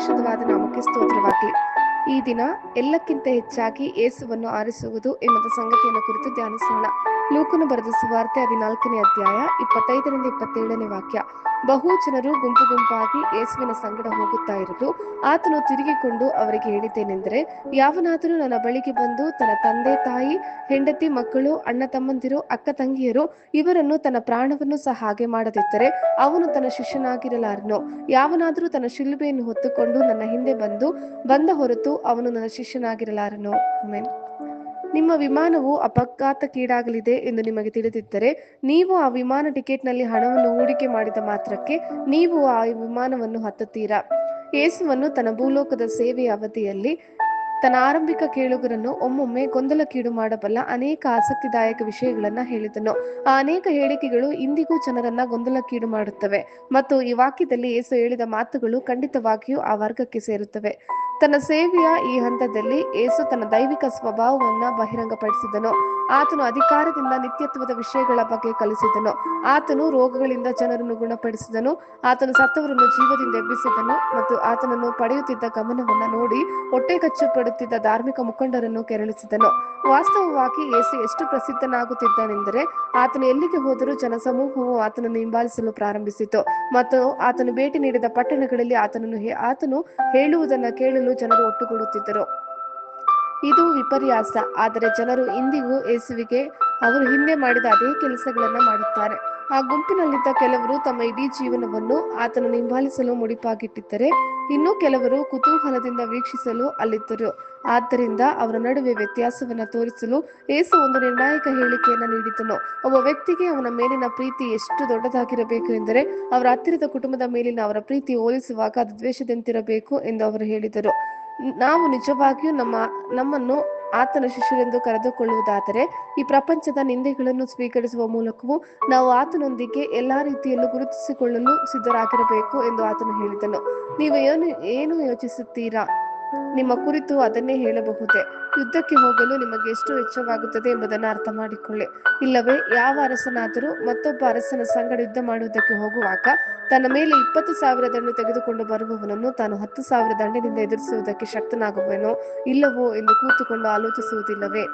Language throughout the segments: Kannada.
ಪರಿಶುದ್ಧವಾದ ನಾಮಕ್ಕೆ ಸ್ತೋತ್ರವಾಗಲಿ ಈ ದಿನ ಎಲ್ಲಕ್ಕಿಂತ ಹೆಚ್ಚಾಗಿ ಏಸುವನ್ನು ಆರಿಸುವುದು ಎಂಬ ಸಂಗತಿಯನ್ನು ಕುರಿತು ಧ್ಯಾನಿಸೋಣ. ಲೂಕನು ಬರೆದ ಸುವಾರ್ತೆ ಹದಿನಾಲ್ಕನೇ ಅಧ್ಯಾಯ, ಇಪ್ಪತ್ತೈದರಿಂದ ಇಪ್ಪತ್ತೇಳನೇ ವಾಕ್ಯ. ಬಹು ಜನರು ಗುಂಪು ಗುಂಪಾಗಿ ಯೇಸುವಿನ ಸಂಗಡ ಹೋಗುತ್ತಾ ಇರಲು ಆತನು ತಿರುಗಿಕೊಂಡು ಅವರಿಗೆ ಹೇಳಿದ್ದೇನೆಂದರೆ, ಯಾವನಾದರೂ ನನ್ನ ಬಳಿಗೆ ಬಂದು ತನ್ನ ತಂದೆ, ತಾಯಿ, ಹೆಂಡತಿ, ಮಕ್ಕಳು, ಅಣ್ಣ ತಮ್ಮಂದಿರು, ಅಕ್ಕ ತಂಗಿಯರು ಇವರನ್ನು ತನ್ನ ಪ್ರಾಣವನ್ನು ಸಹ ಹಾಗೆ ಮಾಡದಿದ್ದರೆ ಅವನು ತನ್ನ ಶಿಷ್ಯನಾಗಿರಲಾರನು. ಯಾವನಾದರೂ ತನ್ನ ಶಿಲುಬೆಯನ್ನು ಹೊತ್ತುಕೊಂಡು ನನ್ನ ಹಿಂದೆ ಬಂದು ಬಂದ ಹೊರತು ಅವನು ನನ್ನ ಶಿಷ್ಯನಾಗಿರಲಾರನು. ಆಮೆನ್. ನಿಮ್ಮ ವಿಮಾನವು ಅಪಘಾತಕ್ಕೀಡಾಗಲಿದೆ ಎಂದು ನಿಮಗೆ ತಿಳಿದಿದ್ದರೆ, ನೀವು ಆ ವಿಮಾನ ಟಿಕೆಟ್ನಲ್ಲಿ ಹಣವನ್ನು ಹೂಡಿಕೆ ಮಾಡಿದ ಮಾತ್ರಕ್ಕೆ ನೀವು ಆ ವಿಮಾನವನ್ನು ಹತ್ತುತ್ತೀರಾ? ಯೇಸುವನ್ನು ತನ್ನ ಭೂಲೋಕದ ಸೇವೆಯ ಅವಧಿಯಲ್ಲಿ ತನ್ನ ಆರಂಭಿಕ ಕೇಳುಗರನ್ನು ಒಮ್ಮೊಮ್ಮೆ ಗೊಂದಲಕ್ಕೀಡು ಮಾಡಬಲ್ಲ ಅನೇಕ ಆಸಕ್ತಿದಾಯಕ ವಿಷಯಗಳನ್ನ ಹೇಳಿದನು. ಆ ಅನೇಕ ಹೇಳಿಕೆಗಳು ಇಂದಿಗೂ ಜನರನ್ನ ಗೊಂದಲಕ್ಕೀಡು ಮಾಡುತ್ತವೆ ಮತ್ತು ಈ ವಾಕ್ಯದಲ್ಲಿ ಏಸು ಹೇಳಿದ ಮಾತುಗಳು ಖಂಡಿತವಾಗಿಯೂ ಆ ವರ್ಗಕ್ಕೆ ಸೇರುತ್ತವೆ. ತನ್ನ ಸೇವೆಯ ಈ ಹಂತದಲ್ಲಿ ಏಸು ತನ್ನ ದೈವಿಕ ಸ್ವಭಾವವನ್ನು ಬಹಿರಂಗಪಡಿಸಿದನು. ಆತನು ಅಧಿಕಾರದಿಂದ ನಿತ್ಯತ್ವದ ವಿಷಯಗಳ ಬಗ್ಗೆ ಕಲಿಸಿದನು. ಆತನು ರೋಗಗಳಿಂದ ಜನರನ್ನು ಗುಣಪಡಿಸಿದನು. ಆತನು ಸತ್ತವರನ್ನು ಜೀವದಿಂದ ಎಬ್ಬಿಸಿದನು ಮತ್ತು ಆತನನ್ನು ಪಡೆಯುತ್ತಿದ್ದ ಗಮನವನ್ನು ನೋಡಿ ಹೊಟ್ಟೆ ಕಚ್ಚು ಪಡುತ್ತಿದ್ದ ಧಾರ್ಮಿಕ ಮುಖಂಡರನ್ನು ಕೆರಳಿಸಿದನು. ವಾಸ್ತವವಾಗಿ ಏಸು ಎಷ್ಟು ಪ್ರಸಿದ್ಧನಾಗುತ್ತಿದ್ದನೆಂದರೆ ಆತನು ಎಲ್ಲಿಗೆ ಹೋದರೂ ಜನಸಮೂಹವು ಆತನನ್ನು ಹಿಂಬಾಲಿಸಲು ಪ್ರಾರಂಭಿಸಿತು ಮತ್ತು ಆತನು ಭೇಟಿ ನೀಡಿದ ಪಟ್ಟಣಗಳಲ್ಲಿ ಆತನನ್ನು ಆತನು ಹೇಳುವುದನ್ನು ಕೇಳಲು ಜನರು ಒಟ್ಟುಗೂಡುತ್ತಿದ್ದರು. ಇದು ವಿಪರ್ಯಾಸ. ಆದರೆ ಜನರು ಇಂದಿಗೂ ಯೇಸುವಿಗೆ ಅವರು ಹಿಂದೆ ಮಾಡಿದ ಅದೇ ಕೆಲಸಗಳನ್ನು ಮಾಡುತ್ತಾರೆ. ಆ ಗುಂಪಿನಲ್ಲಿದ್ದ ಕೆಲವರು ತಮ್ಮ ಇಡೀ ಜೀವನವನ್ನು ಆತನ ನಿಂಬಾಲಿಸಲು ಮುಡಿಪಾಗಿಟ್ಟಿದ್ದರೆ, ಇನ್ನು ಕೆಲವರು ಕುತೂಹಲದಿಂದ ವೀಕ್ಷಿಸಲು ಅಲ್ಲಿದ್ದರು. ಆದ್ದರಿಂದ ಅವರ ನಡುವೆ ವ್ಯತ್ಯಾಸವನ್ನು ತೋರಿಸಲು ಏಸು ಒಂದು ನಿರ್ಣಾಯಕ ಹೇಳಿಕೆಯನ್ನು ನೀಡಿದನು ಒಬ್ಬ ವ್ಯಕ್ತಿಗೆ ಅವನ ಮೇಲಿನ ಪ್ರೀತಿ ಎಷ್ಟು ದೊಡ್ಡದಾಗಿರಬೇಕು ಎಂದರೆ, ಅವರ ಹತ್ತಿರದ ಕುಟುಂಬದ ಮೇಲಿನ ಅವರ ಪ್ರೀತಿ ಹೋಲಿಸುವಾಗ ಅದು ದ್ವೇಷದಂತಿರಬೇಕು ಎಂದು ಅವರು ಹೇಳಿದರು. ನಾವು ನಿಜವಾಗಿಯೂ ನಮ್ಮ ನಮ್ಮನ್ನು ಆತನ ಶಿಷ್ಯರೆಂದು ಕರೆದುಕೊಳ್ಳುವುದಾದರೆ ಈ ಪ್ರಪಂಚದ ನಿಂದೆಗಳನ್ನು ಸ್ವೀಕರಿಸುವ ಮೂಲಕವೂ ನಾವು ಆತನೊಂದಿಗೆ ಎಲ್ಲಾ ರೀತಿಯಲ್ಲೂ ಗುರುತಿಸಿಕೊಳ್ಳಲು ಸಿದ್ಧರಾಗಿರಬೇಕು ಎಂದು ಆತನು ಹೇಳಿದನು. ನೀವು ಏನು ಏನು ಯೋಚಿಸುತ್ತೀರಾ? ನಿಮ್ಮ ಕುರಿತು ಅದನ್ನೇ ಹೇಳಬಹುದೇ? ಯುದ್ಧಕ್ಕೆ ಹೋಗಲು ನಿಮಗೆ ಎಷ್ಟು ವೆಚ್ಚವಾಗುತ್ತದೆ ಎಂಬುದನ್ನು ಅರ್ಥ ಮಾಡಿಕೊಳ್ಳಿ ಇಲ್ಲವೇ, ಯಾವ ಅರಸನಾದರೂ ಮತ್ತೊಬ್ಬ ಅರಸನ ಸಂಗಡ ಯುದ್ಧ ಮಾಡುವುದಕ್ಕೆ ಹೋಗುವಾಗ ತನ್ನ ಮೇಲೆ ಇಪ್ಪತ್ತು ಸಾವಿರ ದಂಡು ತೆಗೆದುಕೊಂಡು ಬರುವವನನ್ನು ತಾನು ಹತ್ತು ಸಾವಿರ ದಂಡಿನಿಂದ ಎದುರಿಸುವುದಕ್ಕೆ ಶಕ್ತನಾಗುವನೋ ಇಲ್ಲವೋ ಎಂದು ಕೂತುಕೊಂಡು ಆಲೋಚಿಸುವುದಿಲ್ಲವೇ?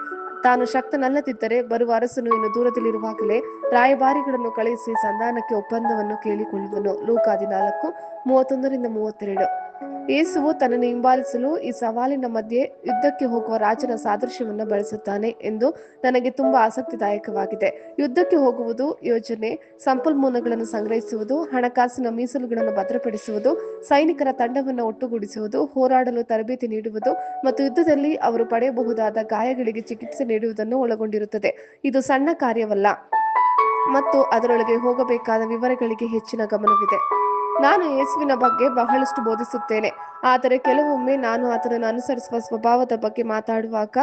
ತಾನು ಶಕ್ತನಲ್ಲದಿದ್ದರೆ ಬರುವ ಅರಸನು ಇನ್ನು ದೂರದಲ್ಲಿರುವಾಗಲೇ ರಾಯಭಾರಿಗಳನ್ನು ಕಳುಹಿಸಿ ಸಂಧಾನಕ್ಕೆ ಒಪ್ಪಂದವನ್ನು ಕೇಳಿಕೊಳ್ಳುವನು. ಲೋಕ ಹದಿನಾಲ್ಕು, ಮೂವತ್ತೊಂದರಿಂದ ಮೂವತ್ತೆರಡು. ಯೇಸುವು ತನ್ನನ್ನು ಹಿಂಬಾಲಿಸಲು ಈ ಸವಾಲಿನ ಮಧ್ಯೆ ಯುದ್ಧಕ್ಕೆ ಹೋಗುವ ರಾಜನ ಸಾದೃಶ್ಯವನ್ನು ಬಳಸುತ್ತಾನೆ ಎಂದು ನನಗೆ ತುಂಬಾ ಆಸಕ್ತಿದಾಯಕವಾಗಿದೆ. ಯುದ್ಧಕ್ಕೆ ಹೋಗುವುದು ಯೋಜನೆ, ಸಂಪನ್ಮೂಲಗಳನ್ನು ಸಂಗ್ರಹಿಸುವುದು, ಹಣಕಾಸಿನ ಮೀಸಲುಗಳನ್ನು ಭದ್ರಪಡಿಸುವುದು, ಸೈನಿಕರ ತಂಡವನ್ನು ಒಟ್ಟುಗೂಡಿಸುವುದು, ಹೋರಾಡಲು ತರಬೇತಿ ನೀಡುವುದು ಮತ್ತು ಯುದ್ಧದಲ್ಲಿ ಅವರು ಪಡೆಯಬಹುದಾದ ಗಾಯಗಳಿಗೆ ಚಿಕಿತ್ಸೆ ನೀಡುವುದನ್ನು ಒಳಗೊಂಡಿರುತ್ತದೆ. ಇದು ಸಣ್ಣ ಕಾರ್ಯವಲ್ಲ ಮತ್ತು ಅದರೊಳಗೆ ಹೋಗಬೇಕಾದ ವಿವರಗಳಿಗೆ ಹೆಚ್ಚಿನ ಗಮನವಿದೆ. ನಾನು ಯೇಸುವಿನ ಬಗ್ಗೆ ಬಹಳಷ್ಟು ಬೋಧಿಸುತ್ತೇನೆ. ಆದರೆ ಕೆಲವೊಮ್ಮೆ ನಾನು ಆತನನ್ನು ಅನುಸರಿಸುವ ಸ್ವಭಾವದ ಬಗ್ಗೆ ಮಾತಾಡುವಾಗ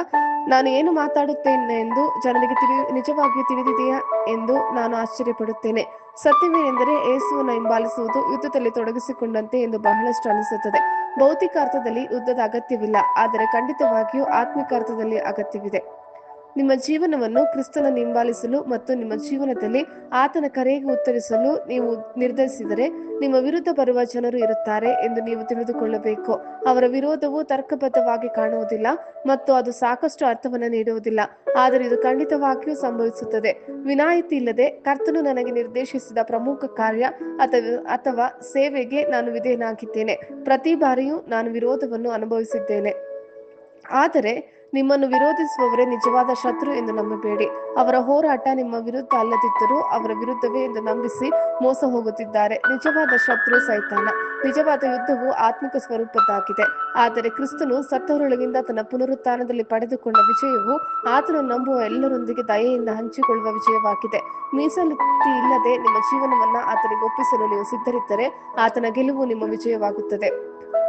ನಾನು ಏನು ಮಾತಾಡುತ್ತೇನೆ ಎಂದು ಜನರಿಗೆ ತಿಳಿ ನಿಜವಾಗಿಯೂ ತಿಳಿದಿದೆಯಾ ಎಂದು ನಾನು ಆಶ್ಚರ್ಯಪಡುತ್ತೇನೆ. ಸತ್ಯವೇನೆಂದರೆ ಯೇಸುವನ್ನು ಹಿಂಬಾಲಿಸುವುದು ಯುದ್ಧದಲ್ಲಿ ತೊಡಗಿಸಿಕೊಂಡಂತೆ ಎಂದು ಬಹಳಷ್ಟು ಅನಿಸುತ್ತದೆ. ಭೌತಿಕ ಅರ್ಥದಲ್ಲಿ ಯುದ್ಧದ ಅಗತ್ಯವಿಲ್ಲ, ಆದರೆ ಖಂಡಿತವಾಗಿಯೂ ಆತ್ಮಿಕ ಅರ್ಥದಲ್ಲಿ ಅಗತ್ಯವಿದೆ. ನಿಮ್ಮ ಜೀವನವನ್ನು ಕ್ರಿಸ್ತನ ಹಿಂಬಾಲಿಸಲು ಮತ್ತು ನಿಮ್ಮ ಜೀವನದಲ್ಲಿ ಆತನ ಕರೆಗೆ ಉತ್ತರಿಸಲು ನೀವು ನಿರ್ಧರಿಸಿದರೆ ನಿಮ್ಮ ವಿರುದ್ಧ ಬರುವ ಜನರು ಇರುತ್ತಾರೆ ಎಂದು ನೀವು ತಿಳಿದುಕೊಳ್ಳಬೇಕು. ಅವರ ವಿರೋಧವು ತರ್ಕಬದ್ಧವಾಗಿ ಕಾಣುವುದಿಲ್ಲ ಮತ್ತು ಅದು ಸಾಕಷ್ಟು ಅರ್ಥವನ್ನು ನೀಡುವುದಿಲ್ಲ. ಆದರೆ ಇದು ಖಂಡಿತವಾಗಿಯೂ ಸಂಭವಿಸುತ್ತದೆ. ವಿನಾಯಿತಿ ಇಲ್ಲದೆ ಕರ್ತನು ನನಗೆ ನಿರ್ದೇಶಿಸಿದ ಪ್ರಮುಖ ಕಾರ್ಯ ಅಥವಾ ಅಥವಾ ಸೇವೆಗೆ ನಾನು ವಿಧೇಯನಾಗಿದ್ದೇನೆ. ಪ್ರತಿ ಬಾರಿಯೂ ನಾನು ವಿರೋಧವನ್ನು ಅನುಭವಿಸಿದ್ದೇನೆ. ಆದರೆ ನಿಮ್ಮನ್ನು ವಿರೋಧಿಸುವವರೇ ನಿಜವಾದ ಶತ್ರು ಎಂದು ನಂಬಬೇಡಿ. ಅವರ ಹೋರಾಟ ನಿಮ್ಮ ವಿರುದ್ಧ ಅಲ್ಲದಿದ್ದರೂ ಅವರ ವಿರುದ್ಧವೇ ಎಂದು ನಂಬಿಸಿ ಮೋಸ ಹೋಗುತ್ತಿದ್ದಾರೆ. ನಿಜವಾದ ಶತ್ರು ಸೈತಾನ. ನಿಜವಾದ ಯುದ್ಧವು ಆತ್ಮಿಕ ಸ್ವರೂಪದ್ದಾಗಿದೆ. ಆದರೆ ಕ್ರಿಸ್ತನು ಸತ್ತವರೊಳಗಿಂದ ತನ್ನ ಪುನರುತ್ಥಾನದಲ್ಲಿ ಪಡೆದುಕೊಂಡ ವಿಜಯವು ಆತನು ನಂಬುವ ಎಲ್ಲರೊಂದಿಗೆ ದಯೆಯಿಂದ ಹಂಚಿಕೊಳ್ಳುವ ವಿಜಯವಾಗಿದೆ. ಮೀಸಲಿತಿ ಇಲ್ಲದೆ ನಿಮ್ಮ ಜೀವನವನ್ನ ಆತನಿಗೆ ಒಪ್ಪಿಸಲು ನೀವು ಸಿದ್ಧರಿದ್ದರೆ ಆತನ ಗೆಲುವು ನಿಮ್ಮ ವಿಜಯವಾಗುತ್ತದೆ.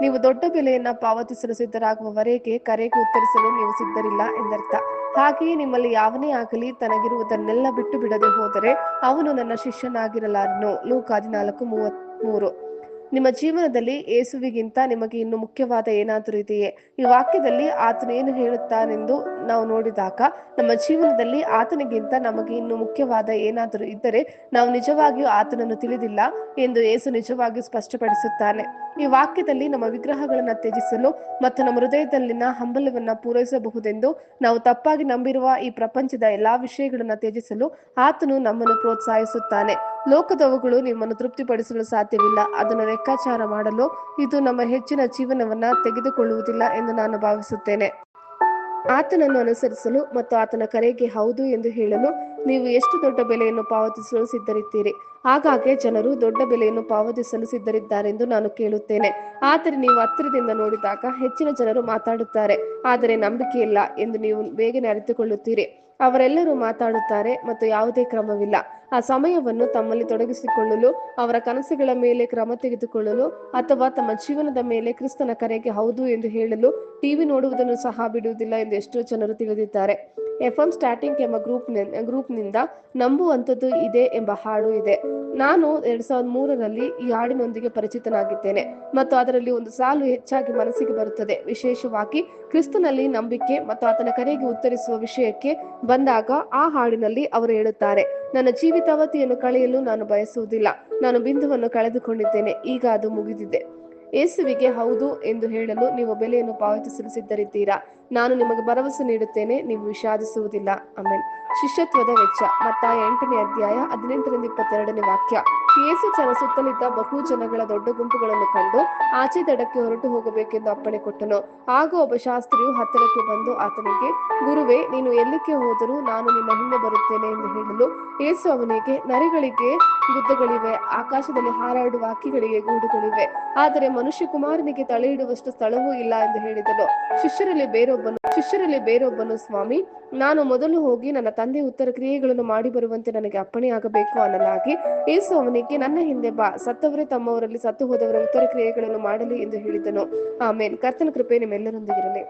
ನೀವು ದೊಡ್ಡ ಬೆಲೆಯನ್ನ ಪಾವತಿಸಲು ಸಿದ್ಧರಾಗುವವರೆಗೆ ಕರೆಗೆ ಉತ್ತರಿಸಲು ನೀವು ಸಿದ್ಧರಿಲ್ಲ ಎಂದರ್ಥ. ಹಾಗೆಯೇ ನಿಮ್ಮಲ್ಲಿ ಯಾವನೇ ಆಗಲಿ ತನಗಿರುವುದನ್ನೆಲ್ಲ ಬಿಟ್ಟು ಬಿಡದೆ ಹೋದರೆ ಅವನು ನನ್ನ ಶಿಷ್ಯನಾಗಿರಲಾರನು. ಲೂಕ ಹದಿನಾಲ್ಕು ಮೂವತ್ಮೂರು. ನಿಮ್ಮ ಜೀವನದಲ್ಲಿ ಏಸುವಿಗಿಂತ ನಿಮಗೆ ಇನ್ನು ಮುಖ್ಯವಾದ ಏನಾದರೂ ಇದೆಯೇ? ಈ ವಾಕ್ಯದಲ್ಲಿ ಆತನು ಏನು ಹೇಳುತ್ತಾನೆಂದು ನಾವು ನೋಡಿದಾಗ, ನಮ್ಮ ಜೀವನದಲ್ಲಿ ಆತನಿಗಿಂತ ನಮಗೆ ಇನ್ನು ಮುಖ್ಯವಾದ ಏನಾದರೂ ಇದ್ದರೆ ನಾವು ನಿಜವಾಗಿಯೂ ಆತನನ್ನು ತಿಳಿದಿಲ್ಲ ಎಂದು ಏಸು ನಿಜವಾಗಿಯೂ ಸ್ಪಷ್ಟಪಡಿಸುತ್ತಾನೆ. ಈ ವಾಕ್ಯದಲ್ಲಿ ನಮ್ಮ ವಿಗ್ರಹಗಳನ್ನ ತ್ಯಜಿಸಲು ಮತ್ತು ನಮ್ಮ ಹೃದಯದಲ್ಲಿನ ಹಂಬಲವನ್ನ ಪೂರೈಸಬಹುದೆಂದು ನಾವು ತಪ್ಪಾಗಿ ನಂಬಿರುವ ಈ ಪ್ರಪಂಚದ ಎಲ್ಲಾ ವಿಷಯಗಳನ್ನ ತ್ಯಜಿಸಲು ಆತನು ನಮ್ಮನ್ನು ಪ್ರೋತ್ಸಾಹಿಸುತ್ತಾನೆ. ಲೋಕದವುಗಳು ನಿಮ್ಮನ್ನು ತೃಪ್ತಿಪಡಿಸಲು ಸಾಧ್ಯವಿಲ್ಲ. ಅದನ್ನು ಲೆಕ್ಕಾಚಾರ ಮಾಡಲು ಇದು ನಮ್ಮ ಹೆಚ್ಚಿನ ಜೀವನವನ್ನ ತೆಗೆದುಕೊಳ್ಳುವುದಿಲ್ಲ ಎಂದು ನಾನು ಭಾವಿಸುತ್ತೇನೆ. ಆತನನ್ನು ಅನುಸರಿಸಲು ಮತ್ತು ಆತನ ಕರೆಗೆ ಹೌದು ಎಂದು ಹೇಳಲು ನೀವು ಎಷ್ಟು ದೊಡ್ಡ ಬೆಲೆಯನ್ನು ಪಾವತಿಸಲು ಸಿದ್ಧರಿದ್ದೀರಿ? ಹಾಗಾಗಿ ಜನರು ದೊಡ್ಡ ಬೆಲೆಯನ್ನು ಪಾವತಿಸಲು ಸಿದ್ಧರಿದ್ದಾರೆಂದು ನಾನು ಕೇಳುತ್ತೇನೆ. ಆದರೆ ನೀವು ಹತ್ತಿರದಿಂದ ನೋಡಿದಾಗ ಹೆಚ್ಚಿನ ಜನರು ಮಾತಾಡುತ್ತಾರೆ. ಆದರೆ ನಂಬಿಕೆ ಇಲ್ಲ ಎಂದು ನೀವು ಬೇಗನೆ ಅರಿತುಕೊಳ್ಳುತ್ತೀರಿ. ಅವರೆಲ್ಲರೂ ಮಾತಾಡುತ್ತಾರೆ ಮತ್ತು ಯಾವುದೇ ಕ್ರಮವಿಲ್ಲ. ಆ ಸಮಯವನ್ನು ತಮ್ಮಲ್ಲಿ ತೊಡಗಿಸಿಕೊಳ್ಳಲು, ಅವರ ಕನಸುಗಳ ಮೇಲೆ ಕ್ರಮ ತೆಗೆದುಕೊಳ್ಳಲು ಅಥವಾ ತಮ್ಮ ಜೀವನದ ಮೇಲೆ ಕ್ರಿಸ್ತನ ಕರೆಗೆ ಹೌದು ಎಂದು ಹೇಳಲು ಟಿವಿ ನೋಡುವುದನ್ನು ಸಹ ಬಿಡುವುದಿಲ್ಲ ಎಂದು ಎಷ್ಟೋ ಜನರು ತಿಳಿದಿದ್ದಾರೆ. ಎಫ್ ಎಂ ಸ್ಟಾರ್ಟಿಂಗ್ ಎಂಬ ಗ್ರೂಪ್ ಗ್ರೂಪ್ನಿಂದ ನಂಬುವಂಥದ್ದು ಇದೆ ಎಂಬ ಹಾಡು ಇದೆ. ನಾನು ಎರಡ್ ಸಾವಿರದ ಮೂರರಲ್ಲಿ ಈ ಹಾಡಿನೊಂದಿಗೆ ಪರಿಚಿತನಾಗಿದ್ದೇನೆ. ಮತ್ತು ಅದರಲ್ಲಿ ಒಂದು ಸಾಲು ಹೆಚ್ಚಾಗಿ ಮನಸ್ಸಿಗೆ ಬರುತ್ತದೆ. ವಿಶೇಷವಾಗಿ ಕ್ರಿಸ್ತನಲ್ಲಿ ನಂಬಿಕೆ ಮತ್ತು ಆತನ ಕರೆಗೆ ಉತ್ತರಿಸುವ ವಿಷಯಕ್ಕೆ ಬಂದಾಗ ಆ ಹಾಡಿನಲ್ಲಿ ಅವರು ಹೇಳುತ್ತಾರೆ, ನನ್ನ ಜೀವಿತಾವಧಿಯನ್ನು ಕಳೆಯಲು ನಾನು ಬಯಸುವುದಿಲ್ಲ. ನಾನು ಬಿಂದುವನ್ನು ಕಳೆದುಕೊಂಡಿದ್ದೇನೆ. ಈಗ ಅದು ಮುಗಿದಿದೆ. ಯೇಸುವಿಗೆ ಹೌದು ಎಂದು ಹೇಳಲು ನೀವು ಬೆಲೆಯನ್ನು ಪಾವತಿಸಲು ಸಿದ್ಧರಿದ್ದೀರಾ ನಾನು ನಿಮಗೆ ಭರವಸೆ ನೀಡುತ್ತೇನೆ, ನೀವು ವಿಷಾದಿಸುವುದಿಲ್ಲ. ಆಮೇಲೆ ಶಿಷ್ಯತ್ವದ ವೆಚ್ಚ. ಮತ್ತಾಯ ಎಂಟನೇ ಅಧ್ಯಾಯ ಹದಿನೆಂಟರಿಂದ ಇಪ್ಪತ್ತೆರಡನೇ ವಾಕ್ಯ. ಯೇಸು ಚರ ಸುತ್ತಲಿದ್ದ ಬಹು ಜನಗಳ ದೊಡ್ಡ ಗುಂಪುಗಳನ್ನು ಕಂಡು ಆಚೆ ದಡಕ್ಕೆ ಹೊರಟು ಹೋಗಬೇಕೆಂದು ಅಪ್ಪಣೆ ಕೊಟ್ಟನು. ಆಗ ಒಬ್ಬ ಶಾಸ್ತ್ರಿಯು ಹತ್ತಿರಕ್ಕೆ ಬಂದು ಆತನಿಗೆ, ಗುರುವೇ, ನೀನು ಎಲ್ಲಿಗೆ ಹೋದರೂ ನಾನು ನಿಮ್ಮ ಹಿಂದೆ ಬರುತ್ತೇನೆ ಎಂದು ಹೇಳಲು ಯೇಸು ಅವನಿಗೆ, ನರಿಗಳಿಗೆ ಗುದ್ದಗಳಿವೆ, ಆಕಾಶದಲ್ಲಿ ಹಾರಾಡುವ ಅಕ್ಕಿಗಳಿಗೆ ಗೂಡುಗಳಿವೆ. ಆದರೆ ಮನುಷ್ಯ ಕುಮಾರನಿಗೆ ತಲೆ ಇಡುವಷ್ಟು ಸ್ಥಳವೂ ಇಲ್ಲ ಎಂದು ಹೇಳಿದನು. ಶಿಷ್ಯರಲ್ಲಿ ಬೇರೊಬ್ಬನು ಶಿಷ್ಯರಲ್ಲಿ ಬೇರೊಬ್ಬನು, ಸ್ವಾಮಿ, ನಾನು ಮೊದಲು ಹೋಗಿ ನನ್ನ ತಂದೆ ಉತ್ತರ ಕ್ರಿಯೆಗಳನ್ನು ಮಾಡಿ ಬರುವಂತೆ ನನಗೆ ಅಪ್ಪಣೆಯಾಗಬೇಕು ಅನ್ನಲಾಗಿ ಯೇಸು ಅವನಿಗೆ ನನ್ನ ಹಿಂದೆ ಬಾ. ಸತ್ತವರೇ ತಮ್ಮವರಲ್ಲಿ ಸತ್ತು ಹೋದವರ ಉತ್ತರ ಕ್ರಿಯೆಗಳನ್ನು ಮಾಡಲಿ ಎಂದು ಹೇಳಿದನು. ಆಮೇನ್. ಕರ್ತನ ಕೃಪೆ ನಿಮ್ಮೆಲ್ಲರೊಂದಿಗಿರಲಿ.